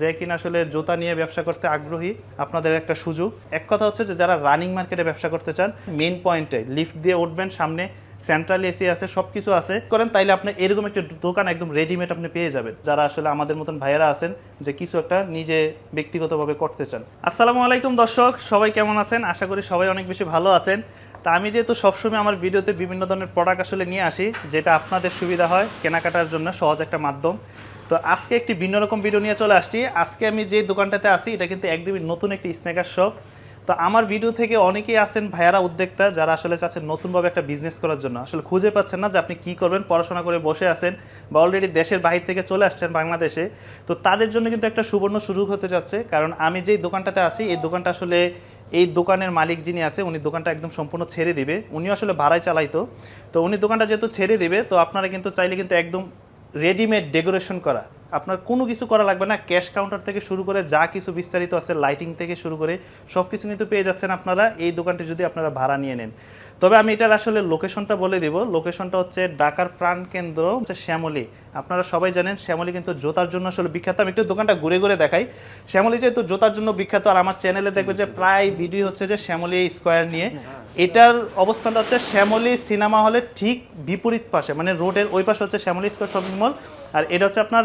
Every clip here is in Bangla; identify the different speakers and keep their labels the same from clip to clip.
Speaker 1: যে কিনা আসলে জুতা নিয়ে ব্যবসা করতে আগ্রহী, আপনাদের একটা সুযোগ। এক কথা হচ্ছে যে যারা রানিং মার্কেটে ব্যবসা করতে চান মেন পয়েন্টে লিফট দিয়ে উঠবেন সামনে সেন্ট্রাল এসি আছে সব কিছু আছে। করেন, তাইলে আপনি এরকম একটা দোকান একদম রেডিমেড আপনি পেয়ে যাবেন। যারা আসলে আমাদের মতন ভাইয়েরা আছেন যে কিছু একটা নিজে ব্যক্তিগতভাবে করতে চান। আসসালামু আলাইকুম দর্শক, সবাই কেমন আছেন? আশা করি সবাই অনেক বেশি ভালো আছেন। তা আমি যেহেতু সবসময় আমার ভিডিওতে বিভিন্ন ধরনের প্রোডাক্ট আসলে নিয়ে আসি, যেটা আপনাদের সুবিধা হয় কেনাকাটার জন্য সহজ একটা মাধ্যম। তো আজকে একটি ভিন্ন রকম ভিডিও নিয়ে চলে আসছি। আজকে আমি যে দোকানটাতে আসি এটা কিন্তু একদমই নতুন একটি স্ন্যাকার শপ তো আমার ভিডিও থেকে অনেকেই আছেন ভাইয়ারা উদ্যোক্তা যারা আসলে চাচ্ছেন নতুনভাবে একটা বিজনেস করার জন্য। আসলে খুঁজে পাচ্ছেন না যে আপনি কি করবেন, পড়াশোনা করে বসে আছেন বা অলরেডি দেশের বাহির থেকে চলে আসছেন বাংলাদেশে। তো তাদের জন্য কিন্তু একটা সুবর্ণ সুযোগ হতে যাচ্ছে। কারণ আমি যেই দোকানটাতে আছি, এই দোকানটা আসলে এই দোকানের মালিক যিনি আছে, উনি দোকানটা একদম সম্পূর্ণ ছেড়ে দিবে। উনিও আসলে ভাড়ায় চালাইতো। তো উনি দোকানটা যেহেতু ছেড়ে দিবে, তো আপনারা কিন্তু চাইলে কিন্তু একদম রেডিমেড ডেকোরেশন করা। আপনার কোনো কিছু করা লাগবে না। ক্যাশ কাউন্টার থেকে শুরু করে যা কিছু বিস্তারিত আছে লাইটিং থেকে শুরু করে সব কিছু কিন্তু পেয়ে যাচ্ছেন আপনারা। এই দোকানটি যদি আপনারা ভাড়া নিয়ে নেন। তবে আমি এটার আসলে লোকেশনটা বলে দিব। লোকেশনটা হচ্ছে ঢাকার প্রাণকেন্দ্র হচ্ছে শ্যামলী। আপনারা সবাই জানেন, শ্যামলী কিন্তু জোতার জন্য আসলে বিখ্যাত। আমি একটু দোকানটা ঘুরে ঘুরে দেখাই। শ্যামলী যেহেতু জোতার জন্য বিখ্যাত, আর আমার চ্যানেলে দেখবে যে প্রায় ভিডিও হচ্ছে যে শ্যামলী স্কোয়ার নিয়ে। এটার অবস্থানটা হচ্ছে শ্যামলী সিনেমা হলের ঠিক বিপরীত পাশে মানে রোডের ওই পাশে হচ্ছে শ্যামলী স্কোয়ার শপিং মল আর এটা হচ্ছে আপনার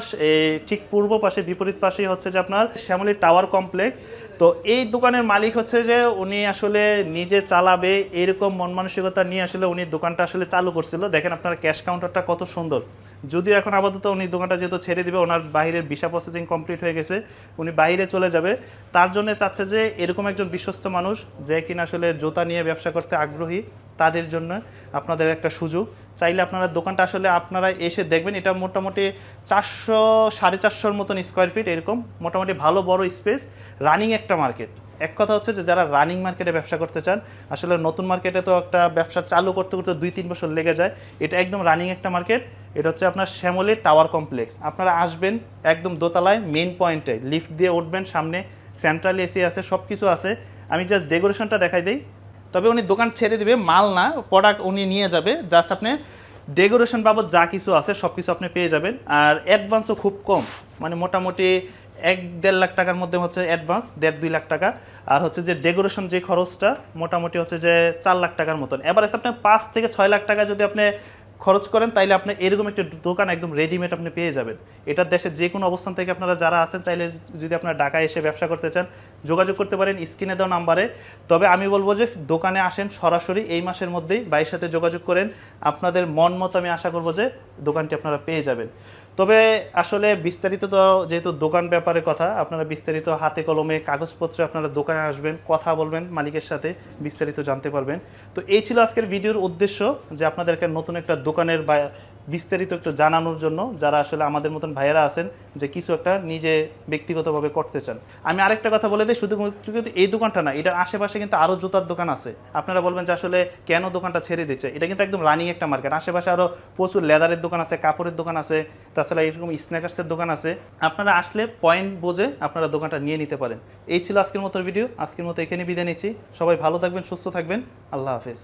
Speaker 1: ঠিক পূর্ব পাশে, বিপরীত পাশেই হচ্ছে যে আপনার শ্যামলী টাওয়ার কমপ্লেক্স। তো এই দোকানের মালিক হচ্ছে যে উনি আসলে নিজে চালাবে এরকম মন মানসিকতা নিয়ে আসলে উনি দোকানটা আসলে চালু করছিল। দেখেন আপনার ক্যাশ কাউন্টারটা কত সুন্দর। যদিও এখন আপাতত উনি দোকানটা যেহেতু ছেড়ে দিবে, ওনার বাইরের ভিসা প্রসেসিং কমপ্লিট হয়ে গেছে, উনি বাইরে চলে যাবে। তার জন্য চাচ্ছে যে এরকম একজন বিশ্বস্ত মানুষ যে কিনা আসলে জুতা নিয়ে ব্যবসা করতে আগ্রহী, তাদের জন্য আপনাদের একটা সুযোগ। চাইলে আপনারা দোকানটা আসলে আপনারা এসে দেখবেন, এটা মোটামুটি চারশো, সাড়ে চারশোর মতন স্কোয়ার ফিট এরকম, মোটামুটি ভালো বড় স্পেস রানিং একটা মার্কেট এক কথা হচ্ছে যে যারা রানিং মার্কেটে ব্যবসা করতে চান, আসলে নতুন মার্কেটে তো একটা ব্যবসা চালু করতে করতে দুই তিন বছর লেগে যায়। এটা একদম রানিং একটা মার্কেট এটা হচ্ছে আপনার শ্যামলী টাওয়ার কমপ্লেক্স আপনারা আসবেন একদম দোতলায় মেন পয়েন্টে লিফট দিয়ে উঠবেন সামনে সেন্ট্রাল এসি আছে সব কিছু আছে। আমি জাস্ট ডেকোরেশনটা দেখাই দিই। তবে উনি দোকান ছেড়ে দিবে, মাল না প্রোডাক্ট উনি নিয়ে যাবে জাস্ট আপনি ডেকোরেশন বাবদ যা কিছু আছে সব কিছু আপনি পেয়ে যাবেন। আর অ্যাডভান্সও খুব কম। মানে মোটামুটি এক দেড় লাখ টাকার মধ্যে হচ্ছে অ্যাডভান্স দেড় দুই লাখ টাকা। আর হচ্ছে যে ডেকোরেশন যে খরচটা, মোটামুটি হচ্ছে যে চার লাখ টাকার মতন। এবার আপনার পাঁচ থেকে ছয় লাখ টাকা যদি আপনি খরচ করেন, তাইলে আপনি এরকম একটা দোকান একদম রেডিমেড আপনি পেয়ে যাবেন। এটার দেশের যে কোনো অবস্থান থেকে আপনারা যারা আছেন, চাইলে যদি আপনারা ঢাকায় এসে ব্যবসা করতে চান, যোগাযোগ করতে পারেন স্ক্রিনে দেওয়া নাম্বারে। তবে আমি বলব যে, দোকানে আসেন সরাসরি এই মাসের মধ্যেই ভাইয়ের সাথে যোগাযোগ করেন। আপনাদের মন মতো আমি আশা করব যে দোকানটি আপনারা পেয়ে যাবেন। তবে আসলে বিস্তারিত তো যেহেতু দোকান ব্যাপারে কথা, আপনারা বিস্তারিত হাতে কলমে কাগজপত্রে আপনারা দোকানে আসবেন, কথা বলবেন মালিকের সাথে, বিস্তারিত জানতে পারবেন। তো এই ছিল আজকের ভিডিওর উদ্দেশ্য যে আপনাদেরকে নতুন একটা দোকানের বা বিস্তারিত একটু জানানোর জন্য যারা আসলে আমাদের মতন ভাইয়েরা আছেন যে কিছু একটা নিজে ব্যক্তিগতভাবে করতে চান। আমি আরেকটা কথা বলে দিই, শুধু কিন্তু এই দোকানটা না, এটার আশেপাশে কিন্তু আরও জুতার দোকান আছে। আপনারা বলবেন যে আসলে কেন দোকানটা ছেড়ে দিচ্ছে? এটা কিন্তু একদম রানিং একটা মার্কেট আশেপাশে আরও প্রচুর লেদারের দোকান আছে, কাপড়ের দোকান আছে, তাছাড়া এরকম স্ন্যাকার্সের দোকান আছে। আপনারা আসলে পয়েন্ট বোঝে আপনারা দোকানটা নিয়ে নিতে পারেন। এই ছিল আজকের মতো ভিডিও আজকের মতো এখানে বিদায় নিচ্ছি। সবাই ভালো থাকবেন, সুস্থ থাকবেন। আল্লাহ হাফেজ।